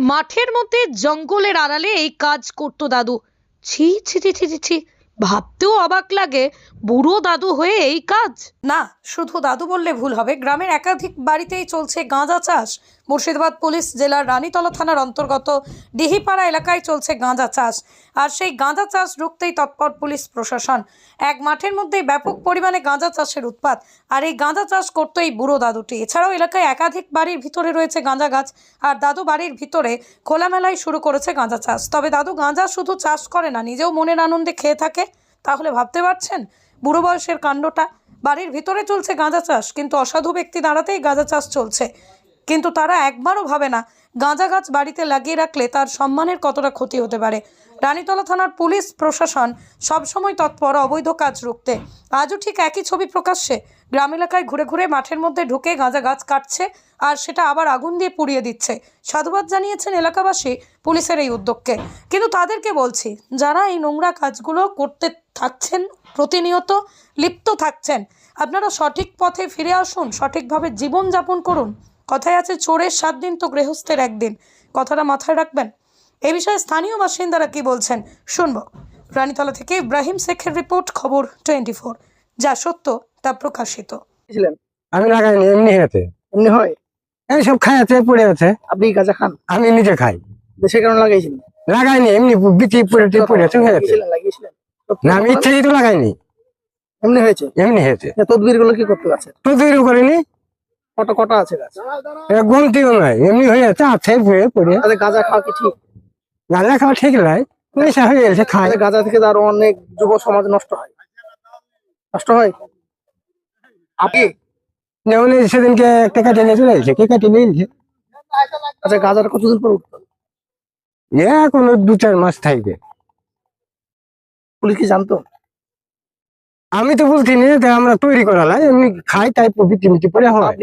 মাঠের মধ্যে জঙ্গলের আড়ালে এই কাজ করতো দাদু। ছি ছি ছি ছি ছি ছি। ভাবতেও অবাক লাগে, বুড়ো দাদু হয়ে এই কাজ। না, শুধু দাদু বললে ভুল হবে। গ্রামের একাধিক বাড়িতেই চলছে গাঁজা চাষ। মুর্শিদাবাদ পুলিশ জেলার রানীতলা থানার অন্তর্গত ডিহিপাড়া এলাকায় চলছে গাঁজা চাষ। আর সেই গাঁজা চাষ রুখতেই তৎপর পুলিশ প্রশাসন। এক মাঠের মধ্যেই ব্যাপক পরিমাণে গাঁজা চাষের উৎপাত। আর এই গাঁজা চাষ করতো এই বুড়ো দাদুটি। এছাড়াও এলাকায় একাধিক বাড়ির ভিতরে রয়েছে গাঁজা গাছ। আর দাদু বাড়ির ভিতরে খোলামেলায় শুরু করেছে গাঁজা চাষ। তবে দাদু গাঁজা শুধু চাষ করে না, নিজেও মনের আনন্দে খেয়ে থাকে। তাহলে ভাবতে পারছেন? বুড়ো বয়সের কাণ্ডটা। বাড়ির ভিতরে চলছে গাঁজা চাষ, কিন্তু অসাধু ব্যক্তি দাঁড়াতেই গাঁজা চাষ চলছে। কিন্তু তারা একবারও ভাবে না গাঁজা গাছ বাড়িতে লাগিয়ে রাখলে তার সম্মানের কতটা ক্ষতি হতে পারে? রানীতলা থানার পুলিশ, প্রশাসন সবসময় তৎপর, অবৈধ কাজ রুখতে। আজও ঠিক একই ছবি প্রকাশ্যে। গ্রাম এলাকায় ঘুরে ঘুরে মাঠের মধ্যে ঢুকে গাঁজা গাছ কাটছে আর সেটা আবার আগুন দিয়ে পুড়িয়ে দিচ্ছে। সাধুবাদ জানিয়েছেন এলাকাবাসী পুলিশের এই উদ্যোগকে। কিন্তু তাদেরকে বলছি, যারা এই নোংরা কাজগুলো করতে থাকছেন, প্রতিনিয়ত লিপ্ত থাকছেন, আপনারা সঠিক পথে ফিরে আসুন, সঠিকভাবে জীবনযাপন করুন। কথায় আছে চোরের সাত দিন তো গৃহস্থের একদিন। কথাটা মাথায় রাখবেন? এ বিষয়ে স্থানীয় বাসিন্দারা কি বলছেন? শুনব। রানীতলা থেকে ইব্রাহিম শেখের রিপোর্ট খবর টোয়েন্টি ফোর যা সত্য তা প্রকাশিত। আমি লাগাইনি এমনি হয়েছে। এমনি হয়? এই সব খাই আছে পড়ে আছে। আপনি গাঁজা খান? আমি নিজে খাই। দেশে কেন লাগাইছিলেন লাগাইনি এমনি বিচি পড়ে পড়ে আছে হয়ে লাগিয়েছিলেন না আমি ইচ্ছে তো লাগাইনি এমনি হয়েছে? এমনি হয়েছে। তদবিরগুলো কি করতে পারছেন? তদবির করিনি। কটা কটা আছে গাছ? নয় এমনি হয়ে আছে আছে পড়ে পড়ে। তাহলে গাঁজা খাওয়া কি ঠিক? গাঁজা খাওয়া ঠিক নয় নেশা হয়ে গেছে খাই তাহলে গাঁজা থেকে আরও অনেক যুব সমাজ নষ্ট হয়। নষ্ট হয়? আপনি? যেমন সেদিনকে একটা কাটিয়ে নিয়ে চলে এসেছে কে কাটিয়ে নিয়েছে আচ্ছা গাঁজাটা কতদিন পর উঠতো এ কোনো দু চার মাস থাকবে। পুলিশ কি জানতো? আমি তো বলছি না যে আমরা তৈরি করালাই এমনি খাই তাই বিচি মিচি পরে হয়।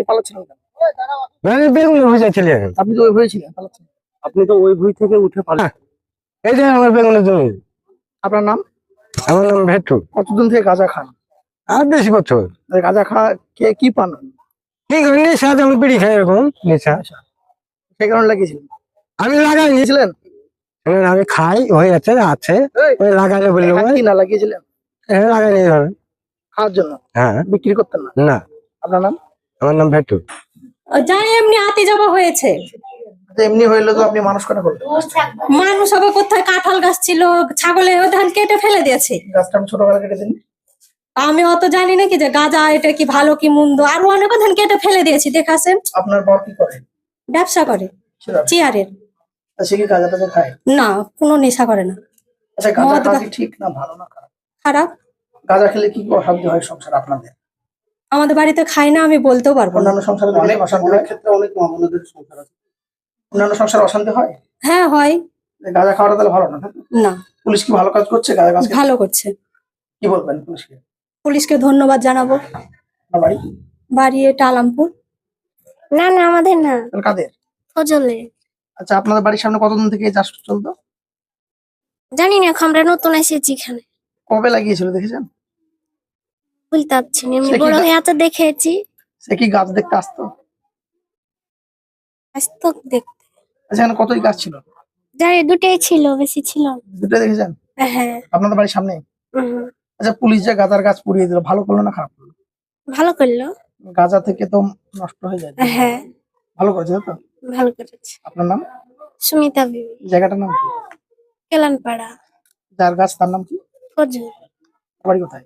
মানে বেগুন ভুজা ছিল আপনি তো ওই পালাচ্ছেন আপনি তো ওই ভুই থেকে উঠে পালান এই যে আমার বেগুনের জমি। আপনার নাম? আমার নাম ভেটু। কতদিন থেকে গাঁজা খান? আর বেশি বছর। গাঁজা খাওয়া কে কি পান? ঠিক আছে নেশা যেমন বিড়ি খাই এরকম নেশা। সেই কারণে লাগিয়েছিলেন? আমি লাগাইনি। নিয়েছিলেন আমি খাই হয়ে আছে আছে। খান কি না লাগিয়েছিলেন? হ্যাঁ লাগাইনি এইভাবে খাওয়ার জন্য? হ্যাঁ। বিক্রি করতেন না? না। আপনার নাম? আমার নাম ভেটু। জানি এমনি হাতি জবা হয়েছে। এমনি হইলে তো আপনি মানুষ করলেন মানুষ আবার কোথায়? কাঁঠাল গাছ ছিল ছাগলে ধান কেটে ফেলে দিয়েছে। গাছটা আমি ছোটবেলা কেটে দিন আমি অত জানি না কি যে গাঁজা এটা কি ভালো কি মন্দ? আরও অনেক ধান কেটে ফেলে দিয়েছি দেখাছেন? আপনার বর কি করে? ব্যবসা করে চেয়ারের। সে কি গাঁজা টাজা খায়? না কোনো নেশা করে না। আচ্ছা গাঁজা ঠিক না ভালো না খারাপ? গাঁজা খেলে কি অশান্তি হয় সংসার আপনাদের? আমাদের বাড়িতে খাই না আমি বলতেও পারব না। অন্যান্য সংসারে অনেক অশান্তি হয়। ক্ষেত্রে অনেক মামলাদের সংসার আছে। অন্যান্য সংসারে অশান্তি হয়? হ্যাঁ হয়। গাঁজা খাওয়াটা তাহলে ভালো না না। পুলিশ কি ভালো কাজ করছে গাঁজা কাজ ভালো করছে। কি বলবেন পুলিশকে? পুলিশকে ধন্যবাদ জানাব। বাড়ি? বাড়ি এটা আলামপুর। না না আমাদের না। কাদের? ফজলে। আচ্ছা আপনাদের বাড়ির সামনে কতদিন থেকে এই চাষ চলতো? জানি না আমরা নতুন এসেছি এখানে। কবে লাগিয়েছিল দেখেছেন? বলতে পারছি না এমনি সে কি বড় গা- হয়ে তো দেখেছি। সে কি গাছ দেখতে আসতো? আজ তো দেখ আচ্ছা কতই গাছ ছিল? জানি দুটাই ছিল বেশি ছিল না। দুটো দেখেছেন? হ্যাঁ। আপনাদের বাড়ির সামনে? উম, আচ্ছা পুলিশ যে গাছ পুড়িয়ে দিল ভালো করল না খারাপ করল? ভালো করল। গাঁজা থেকে তো নষ্ট হয়ে যায়। হ্যাঁ। ভালো করেছে তাই তো? ভালো করেছে। আপনার নাম? সুমিতা বিবি। জায়গাটার নাম কি? কেলানপাড়া। যার গাছ তার নাম কি? বাড়ি কোথায়।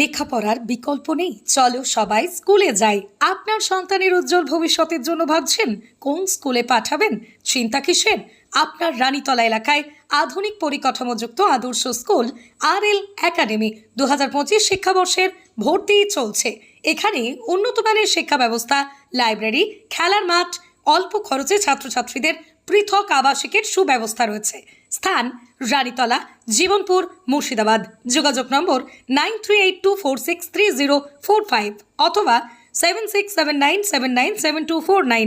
লেখাপড়ার বিকল্প নেই। চলো সবাই স্কুলে যাই। আপনার সন্তানের উজ্জ্বল ভবিষ্যতের জন্য ভাবছেন কোন স্কুলে পাঠাবেন? চিন্তা কিসের? আপনার রানীতলা এলাকায় আধুনিক পরিকাঠামোযুক্ত আদর্শ স্কুল আর এল একাডেমি দু হাজার পঁচিশ শিক্ষাবর্ষের ভর্তি চলছে। এখানে উন্নত মানের শিক্ষা ব্যবস্থা লাইব্রেরি খেলার মাঠ অল্প খরচে ছাত্রছাত্রীদের পৃথক আবাসিকের সুব্যবস্থা রয়েছে। স্থান রানীতলা, জীবনপুর, মুর্শিদাবাদ। যোগাযোগ নম্বর nine three eight two four six three zero four five অথবা seven six seven nine seven nine seven two four nine